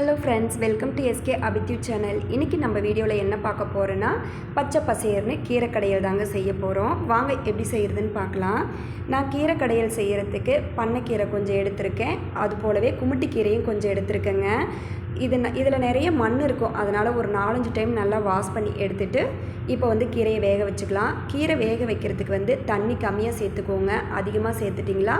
Hello friends welcome to SK அபித்யூ channel இன்றைக்கி நம்ம வீடியோவில் என்ன பார்க்க போகிறோன்னா பச்சை பசேர்னு கீரைக்கடையல் தாங்க செய்ய போகிறோம் வாங்க எப்படி செய்கிறதுன்னு பார்க்கலாம். நான் கீரைக்கடையல் செய்கிறதுக்கு பண்ணைக்கீரை கொஞ்சம் எடுத்திருக்கேன். அது போலவே குமுட்டிக்கீரையும் கொஞ்சம் எடுத்திருக்கேங்க. இது இதில் நிறைய மண் இருக்கும். அதனால் ஒரு நாலஞ்சு டைம் நல்லா வாஷ் பண்ணி எடுத்துட்டு இப்போ வந்து கீரையை வேக வச்சுக்கலாம். கீரை வேக வைக்கிறதுக்கு வந்து தண்ணி கம்மியாக சேர்த்துக்கோங்க. அதிகமாக சேர்த்துட்டிங்களா?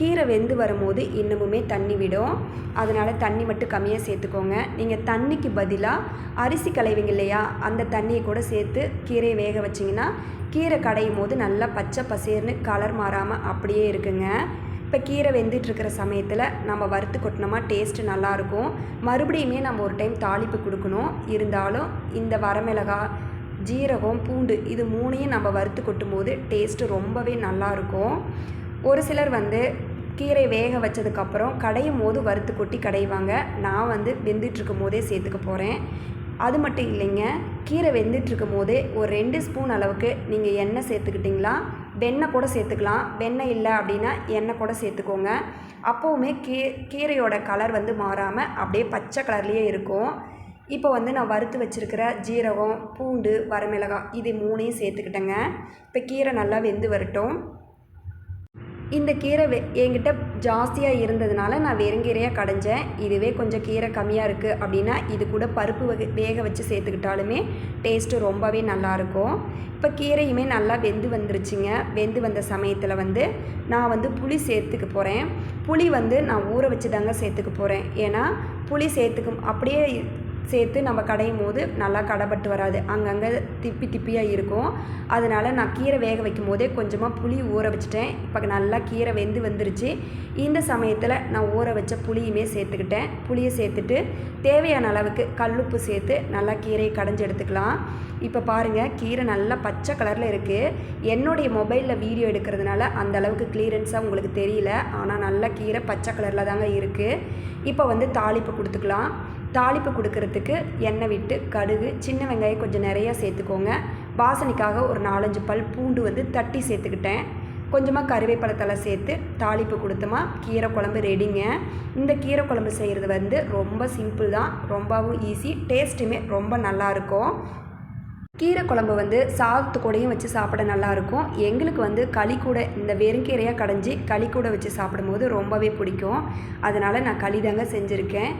கீரை வெந்து வரும்போது இன்னமுமே தண்ணி விடும். அதனால் தண்ணி மட்டும் கம்மியாக சேர்த்துக்கோங்க. நீங்கள் தண்ணிக்கு பதிலாக அரிசி கலைவிங்க இல்லையா அந்த தண்ணியை கூட சேர்த்து கீரையை வேக வச்சிங்கன்னா கீரை கடையும் போது நல்லா பச்சை பசேர்னு கலர் மாறாமல் அப்படியே இருக்குங்க. இப்போ கீரை வெந்துட்டுருக்கிற சமயத்தில் நம்ம வறுத்து கொட்டினோமா டேஸ்ட்டு நல்லாயிருக்கும். மறுபடியுமே நம்ம ஒரு டைம் தாளிப்பு கொடுக்கணும். இருந்தாலும் இந்த வரமிளகா ஜீரகம் பூண்டு இது மூணையும் நம்ம வறுத்து கொட்டும் போது டேஸ்ட்டு ரொம்பவே நல்லாயிருக்கும். ஒரு சிலர் வந்து கீரை வேக வச்சதுக்கப்புறம் கடையும் போது வறுத்து கொட்டி கடைவாங்க. நான் வந்து வெந்துட்டுருக்கும் போதே சேர்த்துக்க போகிறேன் அது மட்டும் இல்லைங்க கீரை வெந்துட்டுருக்கும் போதே ஒரு ரெண்டு ஸ்பூன் அளவுக்கு நீங்கள் எண்ணெய் சேர்த்துக்கிட்டிங்களா? வெண்ணெய் கூட சேர்த்துக்கலாம். வெண்ணெய் இல்லை அப்படின்னா எண்ணெய் கூட சேர்த்துக்கோங்க. அப்போவுமே கீ கீரையோட கலர் வந்து மாறாமல் அப்படியே பச்சை கலர்லேயே இருக்கும். இப்போ வந்து நான் வறுத்து வச்சுருக்கிற ஜீரகம் பூண்டு வரமிளகாய் இது மூணையும் சேர்த்துக்கிட்டேங்க. இப்போ கீரை நல்லா வெந்து வரட்டும். இந்த கீரை வெ என்கிட்ட ஜாஸ்தியாக இருந்ததுனால நான் வெறுங்கீரையாக கடைஞ்சேன். இதுவே கொஞ்சம் கீரை கம்மியாக இருக்குது அப்படின்னா இது கூட பருப்பு வகை வேக வச்சு சேர்த்துக்கிட்டாலுமே டேஸ்ட்டு ரொம்பவே நல்லாயிருக்கும் இப்போ கீரையுமே நல்லா வெந்து வந்துருச்சுங்க. வெந்து வந்த சமயத்தில் வந்து நான் வந்து புளி சேர்த்துக்க போகிறேன் புளி வந்து நான் ஊற வச்சு தாங்க சேர்த்துக்க போகிறேன் ஏன்னா புளி சேர்த்துக்கும் அப்படியே சேர்த்து நம்ம கடையும் போது நல்லா கடைப்பட்டு வராது. அங்கங்கே திப்பி திப்பியாக இருக்கும். அதனால் நான் கீரை வேக வைக்கும் போதே கொஞ்சமாக புளி ஊற வச்சுட்டேன். இப்போ நல்லா கீரை வெந்து வந்துருச்சு. இந்த சமயத்தில் நான் ஊற வச்ச புளியுமே சேர்த்துக்கிட்டேன். புளியை சேர்த்துட்டு தேவையான அளவுக்கு கல்லுப்பு சேர்த்து நல்லா கீரையை கடைஞ்சி எடுத்துக்கலாம். இப்போ பாருங்கள் கீரை நல்லா பச்சை கலரில் இருக்குது என்னுடைய மொபைலில் வீடியோ எடுக்கிறதுனால அந்த அளவுக்கு கிளியரன்ஸாக உங்களுக்கு தெரியல. ஆனால் நல்லா கீரை பச்சை கலரில் தாங்க இருக்குது இப்போ வந்து தாளிப்பு கொடுத்துக்கலாம். தாளிப்பு கொடுக்கறதுக்கு எண்ணெய் விட்டு கடுகு சின்ன வெங்காயம் கொஞ்சம் நிறையா சேர்த்துக்கோங்க. வாசனைக்காக ஒரு நாலஞ்சு பல் பூண்டு வந்து தட்டி சேர்த்துக்கிட்டேன். கொஞ்சமாக கருவேப்பிலை சேர்த்து தாளிப்பு கொடுத்தோமா கீரை குழம்பு ரெடிங்க. இந்த கீரை குழம்பு செய்கிறது வந்து ரொம்ப சிம்பிள் தான் ரொம்பவும் ஈஸி டேஸ்ட்டுமே ரொம்ப நல்லாயிருக்கும். கீரை குழம்பு வந்து சாதத்து கூடையும் வச்சு சாப்பிட நல்லாயிருக்கும். எங்களுக்கு வந்து களி கூட இந்த வெறுங்கீரையாக கடைஞ்சி களி கூட வச்சு சாப்பிடும்போது ரொம்பவே பிடிக்கும். அதனால் நான் களி தாங்க செஞ்சுருக்கேன்.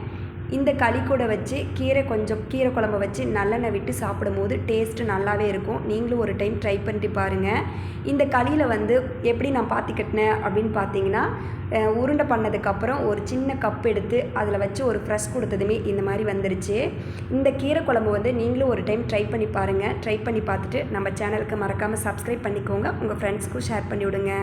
இந்த களி கூட வச்சு கீரை கொஞ்சம் கீரை குழம்பு வச்சு நல்லெண்ணெய் விட்டு சாப்பிடும்போது டேஸ்ட்டு நல்லாவே இருக்கும். நீங்களும் ஒரு டைம் ட்ரை பண்ணிட்டு பாருங்கள் இந்த களியில் வந்து எப்படி நான் பாத்தி கட்டினேன் அப்படின்னு பார்த்தீங்கன்னா உருண்டை பண்ணதுக்கப்புறம் ஒரு சின்ன கப் எடுத்து அதில் வச்சு ஒரு ஃப்ரெஷ் கொடுத்ததுமே இந்த மாதிரி வந்துருச்சு. இந்த கீரை குழம்பு வந்து நீங்களும் ஒரு டைம் ட்ரை பண்ணி பாருங்கள் ட்ரை பண்ணி பார்த்துட்டு நம்ம சேனலுக்கு மறக்காமல் சப்ஸ்கிரைப் பண்ணிக்கோங்க. உங்கள் ஃப்ரெண்ட்ஸ்க்கும் ஷேர் பண்ணி விடுங்க